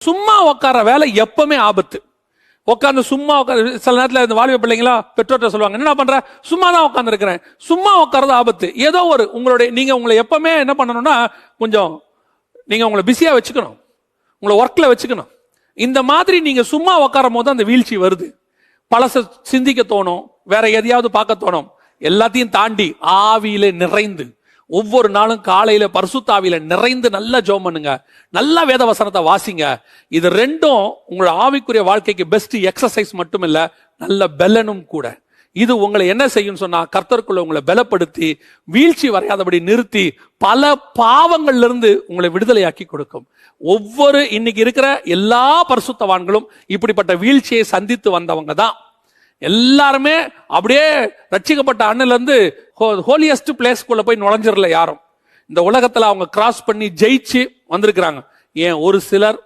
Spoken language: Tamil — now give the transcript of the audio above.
சும்மா உட்கார வேலை எப்பவுமே ஆபத்து. உட்காந்து சும்மா உட்காந்து சில நேரத்தில் இந்த வாலிப பிள்ளைங்களா பெற்றோர்கிட்ட சொல்லுவாங்க என்ன பண்ற? சும்மா தான் உட்காந்துருக்கிறேன் சும்மா உட்காரது ஆபத்து. ஏதோ ஒரு உங்களுடைய நீங்க உங்களை எப்பவுமே என்ன பண்ணணும்னா கொஞ்சம் நீங்க உங்களை பிஸியா வச்சுக்கணும். உங்களை ஒர்க்ல வச்சுக்கணும். இந்த மாதிரி நீங்க சும்மா உட்காரும் போது அந்த வீழ்ச்சி வருது. பழச சிந்திக்க தோணும் வேற எதையாவது பார்க்க தோணும். எல்லாத்தையும் தாண்டி ஆவியில நிறைந்து. ஒவ்வொரு நாளும் காலையில பரிசுத்தாவியில நிறைந்து நல்லா ஜோம் பண்ணுங்க. நல்லா வேத வசனத்தை வாசிங்க. இது ரெண்டும் உங்களோட ஆவிக்குரிய வாழ்க்கைக்கு பெஸ்ட் எக்ஸசைஸ் மட்டும் இல்ல நல்ல பெலனும் கூட. இது உங்களை என்ன செய்யும் சொன்னா கர்த்தருக்குள்ள உங்களை பலப்படுத்தி வீழ்ச்சி வரையாதபடி நிறுத்தி பல பாவங்கள்ல இருந்து உங்களை விடுதலையாக்கி கொடுக்கும். ஒவ்வொரு இன்னைக்கு இருக்கிற எல்லா பரிசுத்தவான்களும் இப்படிப்பட்ட வீழ்ச்சியை சந்தித்து வந்தவங்க தான் எல்லாருமே அப்படியே ரட்சிக்கப்பட்ட அண்ணிலேருந்து ஹோலியஸ்ட் பிளேஸ்க்குள்ள போய் நுழைஞ்சிடல யாரும். இந்த உலகத்தில் அவங்க கிராஸ் பண்ணி ஜெயிச்சு வந்திருக்கிறாங்க. ஏன் ஒரு சிலர்